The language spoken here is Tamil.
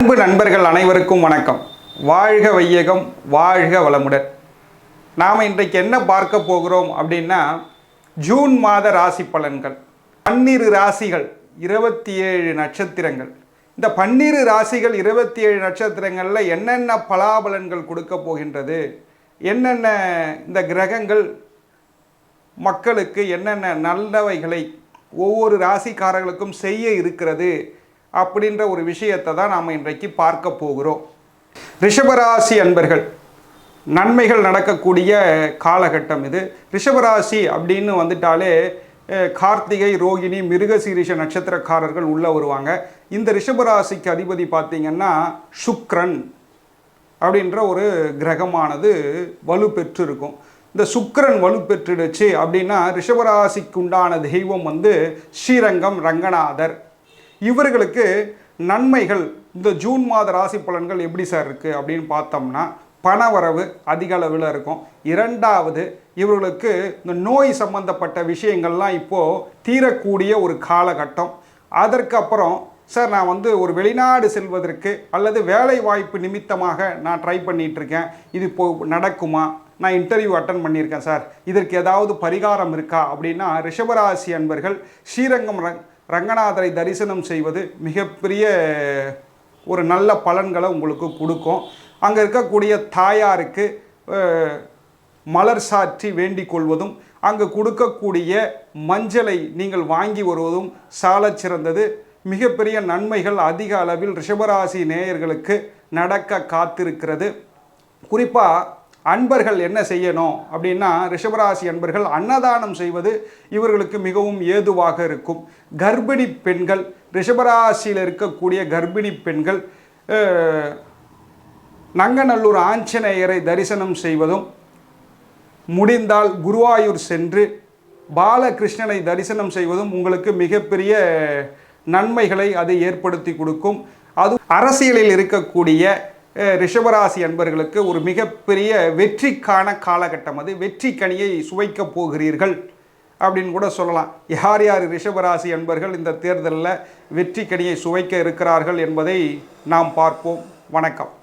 அன்பு நண்பர்கள் அனைவருக்கும் வணக்கம். வாழ்க வையகம் வாழ்க வளமுடன். நாம் இன்றைக்கு என்ன பார்க்க போகிறோம் அப்படின்னா ஜூன் மாத ராசி பலன்கள். பன்னிரு ராசிகள் இருபத்தி ஏழு நட்சத்திரங்கள். இந்த பன்னிரு ராசிகள் இருபத்தி ஏழு நட்சத்திரங்களில் என்னென்ன பலாபலன்கள் கொடுக்க போகின்றது? என்னென்ன இந்த கிரகங்கள் மக்களுக்கு என்னென்ன நல்லவைகளை ஒவ்வொரு ராசிக்காரர்களுக்கும் செய்ய இருக்கிறது? அப்படின்ற ஒரு விஷயத்தை தான் நாம் இன்றைக்கு பார்க்க போகிறோம். ரிஷபராசி அன்பர்கள் நன்மைகள் நடக்கக்கூடிய காலகட்டம் இது. ரிஷபராசி அப்படின்னு வந்துட்டாலே கார்த்திகை ரோகிணி மிருகசீரிஷ நட்சத்திரக்காரர்கள் உள்ளே வருவாங்க. இந்த ரிஷபராசிக்கு அதிபதி பார்த்திங்கன்னா சுக்ரன் அப்படின்ற ஒரு கிரகமானது வலு பெற்றிருக்கும் இந்த சுக்கரன் வலு பெற்றுடுச்சு அப்படின்னா ரிஷபராசிக்குண்டான தெய்வம் வந்து ஸ்ரீரங்கம் ரங்கநாதர். இவர்களுக்கு நன்மைகள் இந்த ஜூன் மாத ராசி பலன்கள் எப்படி சார் இருக்குது அப்படின்னு பார்த்தோம்னா பணவரவு அதிக அளவில் இருக்கும். இரண்டாவது இவர்களுக்கு இந்த நோய் சம்பந்தப்பட்ட விஷயங்கள்லாம் இப்போது தீரக்கூடிய ஒரு காலகட்டம். அதற்கு அப்புறம் சார் நான் வந்து ஒரு வெளிநாடு செல்வதற்கு அல்லது வேலை வாய்ப்பு நிமித்தமாக நான் ட்ரை பண்ணிகிட்ருக்கேன் இது இப்போ நடக்குமா? நான் இன்டர்வியூ அட்டன் பண்ணியிருக்கேன் சார் இதற்கு ஏதாவது பரிகாரம் இருக்கா? அப்படின்னா ரிஷபராசி அன்பர்கள் ஸ்ரீரங்கம் ரங்கநாதரை தரிசனம் செய்வது மிகப்பெரிய ஒரு நல்ல பலன்களை உங்களுக்கு கொடுக்கும். அங்கே இருக்கக்கூடிய தாயாருக்கு மலர் சாற்றி வேண்டிக் கொள்வதும் அங்கு கொடுக்கக்கூடிய மஞ்சளை நீங்கள் வாங்கி வருவதும் சாலச் சிறந்தது. மிகப்பெரிய நன்மைகள் அதிக அளவில் ரிஷபராசி நேயர்களுக்கு நடக்க காத்திருக்கிறது. குறிப்பாக அன்பர்கள் என்ன செய்யணும் அப்படின்னா ரிஷபராசி அன்பர்கள் அன்னதானம் செய்வது இவர்களுக்கு மிகவும் ஏதுவாக இருக்கும். கர்ப்பிணி பெண்கள் ரிஷபராசியில் இருக்கக்கூடிய கர்ப்பிணி பெண்கள் நங்கநல்லூர் ஆஞ்சநேயரை தரிசனம் செய்வதும் முடிந்தால் குருவாயூர் சென்று பாலகிருஷ்ணனை தரிசனம் செய்வதும் உங்களுக்கு மிகப்பெரிய நன்மைகளை அது ஏற்படுத்தி கொடுக்கும். அது அரசியலில் இருக்கக்கூடிய ரிஷபராசி அன்பர்களுக்கு ஒரு மிகப்பெரிய வெற்றிக்கான காலகட்டம் அது. வெற்றி கனியை சுவைக்கப் போகிறீர்கள் அப்படின்னு கூட சொல்லலாம். யார் யார் ரிஷபராசி அன்பர்கள் இந்த தேர்தலில் வெற்றி கனியை சுவைக்க இருக்கிறார்கள் என்பதை நாம் பார்ப்போம். வணக்கம்.